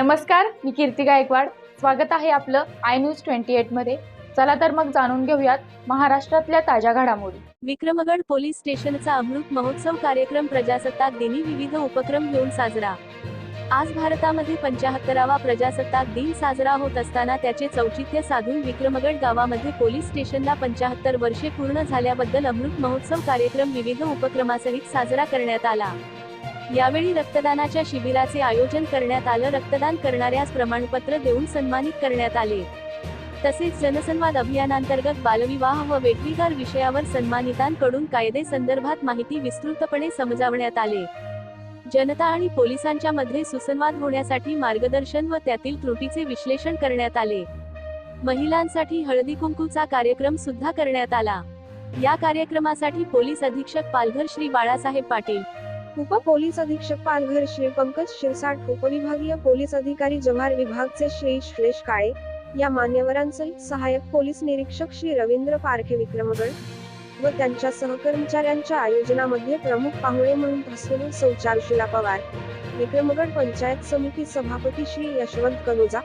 नमस्कार मी कीर्ती गायकवाड. स्वागत आहे आपलं आय न्यूज ट्वेंटी एटमध्ये चला तर मग जाणून घेऊयात महाराष्ट्रातल्या ताज्या घडामोडी. विक्रमगड पोलीस स्टेशनचा अमृत महोत्सव कार्यक्रम प्रजासत्ताक दिनी विविध उपक्रम घेऊन साजरा. आज भारतामध्ये पंचाहत्तरावा प्रजासत्ताक दिन साजरा होत असताना त्याचे चौचित्य साधून विक्रमगड गावामध्ये पोलीस स्टेशनला पंचाहत्तर वर्षे पूर्ण झाल्याबद्दल अमृत महोत्सव कार्यक्रम विविध उपक्रमासहित साजरा करण्यात आला. यावेळी रक्तदानाच्या शिबिराचे आयोजन करण्यात आलं. रक्तदान करणाऱ्यास प्रमाणपत्र देऊन सन्मानित करण्यात आले. तसेच जनसंवाद अभियानांतर्गत बालविवाह व वेठविगार विषयावर सन्मानितांकडून कायदे संदर्भात माहिती विस्तृतपणे समजावण्यात आले. जनता आणि पोलिसांच्या मध्ये सुसंवाद होण्यासाठी मार्गदर्शन व त्यातील त्रुटीचे विश्लेषण करण्यात आले. महिलांसाठी हळदी कुंकूचा कार्यक्रम सुद्धा करण्यात आला. या कार्यक्रमासाठी पोलीस अधीक्षक पालघर श्री बाळासाहेब पाटील उप पोलीस अधीक्षक पालघर श्री पंकज शिरसाट उपविभागीय पोलीस अधिकारी जव्हार विभागचे श्री श्लेष काळे या मान्यवरांसहित सहाय्यक पोलीस निरीक्षक श्री रवींद्र पारखे विक्रमगड व त्यांच्या सहकर्मचाऱ्यांच्या आयोजनामध्ये प्रमुख पाहुणे म्हणून भासलेले सौ शिला पवार. विक्रमगड पंचायत समिती सभापती श्री यशवंत कनोजा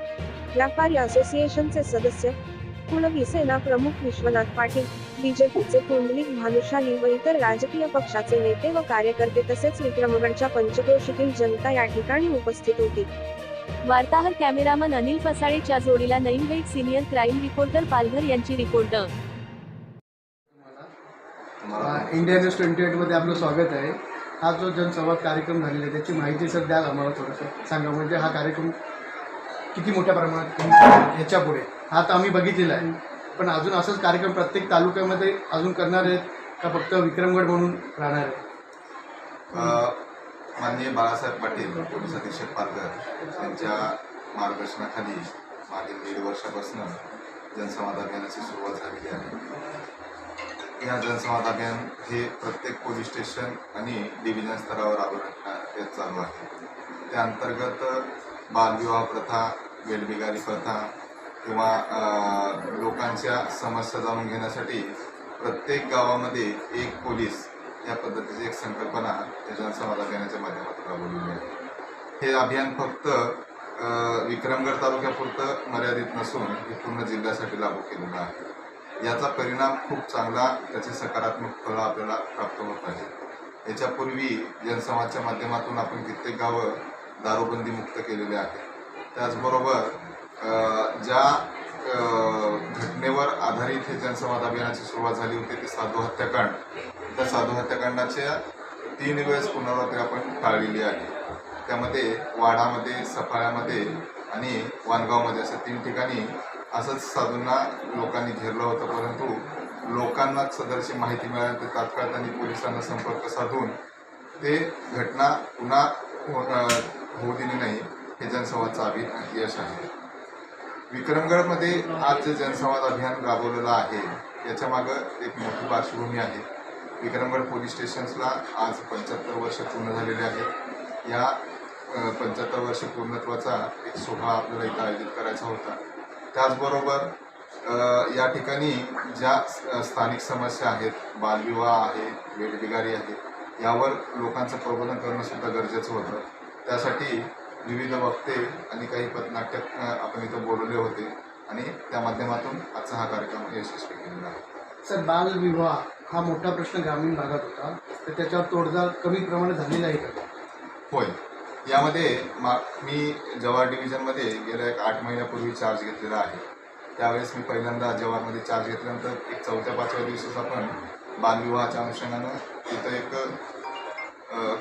व्यापारी असोसिएशनचे सदस्य कुणबी सेना प्रमुख विश्वनाथ पाटील बीजेपीचे पुंडलिक भानुशाली व इतर राजकीय पक्षाचे नेते व कार्यकर्ते तसेच विक्रमगडच्या पंचक्रोशीतील जनता या ठिकाणी उपस्थित होती. वार्ताहर कॅमेरामन अनिल फसाळेच्या जोडीला Naeem Baig senior crime reporter Palghar यांची रिपोर्टर इंडिया न्यूज ट्वेंटी एटमध्ये आपलं स्वागत आहे. हा जो जनसंवाद कार्यक्रम झालेला आहे त्याची माहिती सर द्याल आम्हाला थोडंसं सांगा. म्हणजे हा कार्यक्रम किती मोठ्या प्रमाणात ह्याच्या पुढे हा तर आम्ही बघितलेला आहे. पण अजून असंच कार्यक्रम प्रत्येक तालुक्यामध्ये अजून करणार आहेत का फक्त विक्रमगड म्हणून राहणार आहे माननीय बाळासाहेब पाटील पोलीस अधीक्षक पालघर यांच्या मार्गदर्शनाखाली मागील दीड वर्षापासून जनसंवाद अभियानाची सुरुवात झालेली आहे. या जनसंवाद अभियान हे प्रत्येक पोलीस स्टेशन आणि डिव्हिजन स्तरावर राबवण्यात चालू आहे. त्या अंतर्गत बालविवाह प्रथा वेलबिगारी प्रथा किंवा लोकांच्या समस्या जाणून घेण्यासाठी प्रत्येक गावामध्ये एक पोलीस या पद्धतीची एक संकल्पना या जनसंवाद अभियानाच्या माध्यमातून राबवलेली आहे हे अभियान फक्त विक्रमगड तालुक्यापुरतं मर्यादित नसून हे पूर्ण जिल्ह्यासाठी लागू केलेलं आहे. याचा परिणाम खूप चांगला त्याचे सकारात्मक फळं आपल्याला प्राप्त होत आहे. याच्यापूर्वी जनसंवादच्या माध्यमातून आपण कित्येक गावं दारूबंदीमुक्त केलेली आहे त्याचबरोबर ज्या घटनेवर आधारित हे जनसंवाद अभियानाची सुरुवात झाली होती ते साधू हत्याकांड. त्या साधू हत्याकांडाच्या तीन वेळेस पुनरावृत्ती आपण टाळलेली आहे. त्यामध्ये वाडामध्ये सफाळ्यामध्ये आणि वानगावमध्ये अशा तीन ठिकाणी असंच साधूंना लोकांनी घेरलं होतं परंतु लोकांना सदरची माहिती मिळाली तात्काळ त्यांनी पोलिसांना संपर्क साधून ते घटना पुन्हा हो, होऊ दिली नाही हे जनसंवादचं अभि यश आहे. विक्रमगडमध्ये आज जे जनसंवाद अभियान राबवलेलं आहे याच्या मागं एक मोठी पार्श्वभूमी आहे. विक्रमगड पोलीस स्टेशन्सला आज पंच्याहत्तर वर्ष पूर्ण झालेले आहेत या पंच्याहत्तर वर्ष पूर्णत्वाचा एक सोहळा आपल्याला इथं आयोजित करायचा होता. त्याचबरोबर या ठिकाणी ज्या स्थानिक समस्या आहेत बालविवाह आहे वेटबिगारी आहे यावर लोकांचं प्रबोधन करणंसुद्धा गरजेचं होतं. त्यासाठी विविध वक्ते आणि काही पथनाट्य अ, आपण इथं बोलवले होते. आणि त्या माध्यमातून आजचा हा कार्यक्रम यशस्वी केलेला आहे. सर बालविवाह हा मोठा प्रश्न ग्रामीण भागात होता. तर त्याच्यावर तोडगा कमी प्रमाणात झालेला आहे का? होय. यामध्ये मा मी जव्हार डिव्हिजनमध्ये गेल्या एक आठ महिन्यापूर्वी चार्ज घेतलेला आहे. त्यावेळेस मी पहिल्यांदा जव्हारमध्ये चार्ज घेतल्यानंतर एक चौथ्या पाचव्या दिवसाच आपण बालविवाहाच्या अनुषंगानं तिथं एक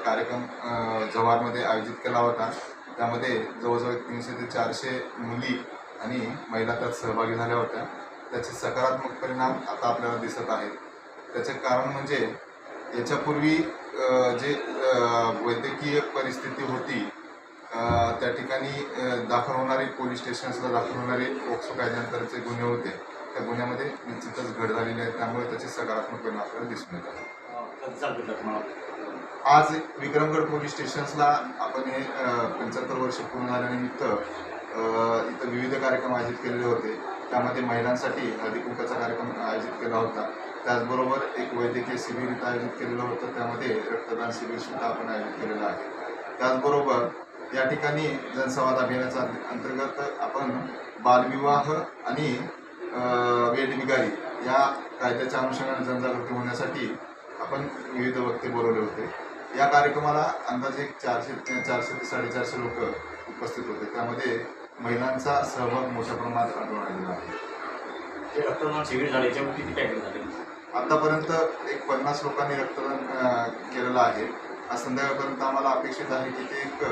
कार्यक्रम जव्हारमध्ये आयोजित केला होता. त्यामध्ये जवळजवळ तीनशे ते चारशे मुली आणि महिला त्यात सहभागी झाल्या होत्या. त्याचे सकारात्मक परिणाम आता आपल्याला दिसत आहेत. त्याचे कारण म्हणजे याच्यापूर्वी जे वैद्यकीय परिस्थिती होती त्या ठिकाणी दाखल होणारे पोलीस स्टेशन्सला दाखल होणारे पोक्सो कायद्यानंतरचे गुन्हे होते. त्या गुन्ह्यामध्ये निश्चितच घट झालेली आहे. त्यामुळे त्याचे सकारात्मक परिणाम आपल्याला दिसून येतात. आज विक्रमगड पोलीस स्टेशन्सला आपण हे पंच्याहत्तर वर्ष पूर्ण झाल्यानिमित्त इथं विविध कार्यक्रम आयोजित केलेले होते. त्यामध्ये महिलांसाठी हळदी कुंकाचा कार्यक्रम आयोजित केला होता. त्याचबरोबर एक वैद्यकीय शिबिर इथं आयोजित केलेलं होतं. त्यामध्ये रक्तदान शिबिरसुद्धा आपण आयोजित केलेलं आहे. त्याचबरोबर या ठिकाणी जनसंवाद अभियानाच्या अंतर्गत आपण बालविवाह आणि अं, या कायद्याच्या अनुषंगाने जनजागृती होण्यासाठी आपण विविध वक्ते बोलवले होते. या कार्यक्रमाला अंदाजे चारशे चारशे ते साडेचारशे लोक उपस्थित होते. त्यामध्ये महिलांचा सहभाग मोठ्या प्रमाणात आढळून आलेला आहे. जे रक्तदान शिबिर झाले याच्यावर किती पॅकेज झाले? आतापर्यंत एक पन्नास लोकांनी रक्तदान केलेलं आहे. आज संध्याकाळपर्यंत आम्हाला अपेक्षित आहे की ते एक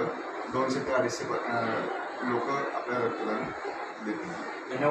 दोनशे ते अडीचशे लोक आपल्याला रक्तदान देतील. धन्यवाद.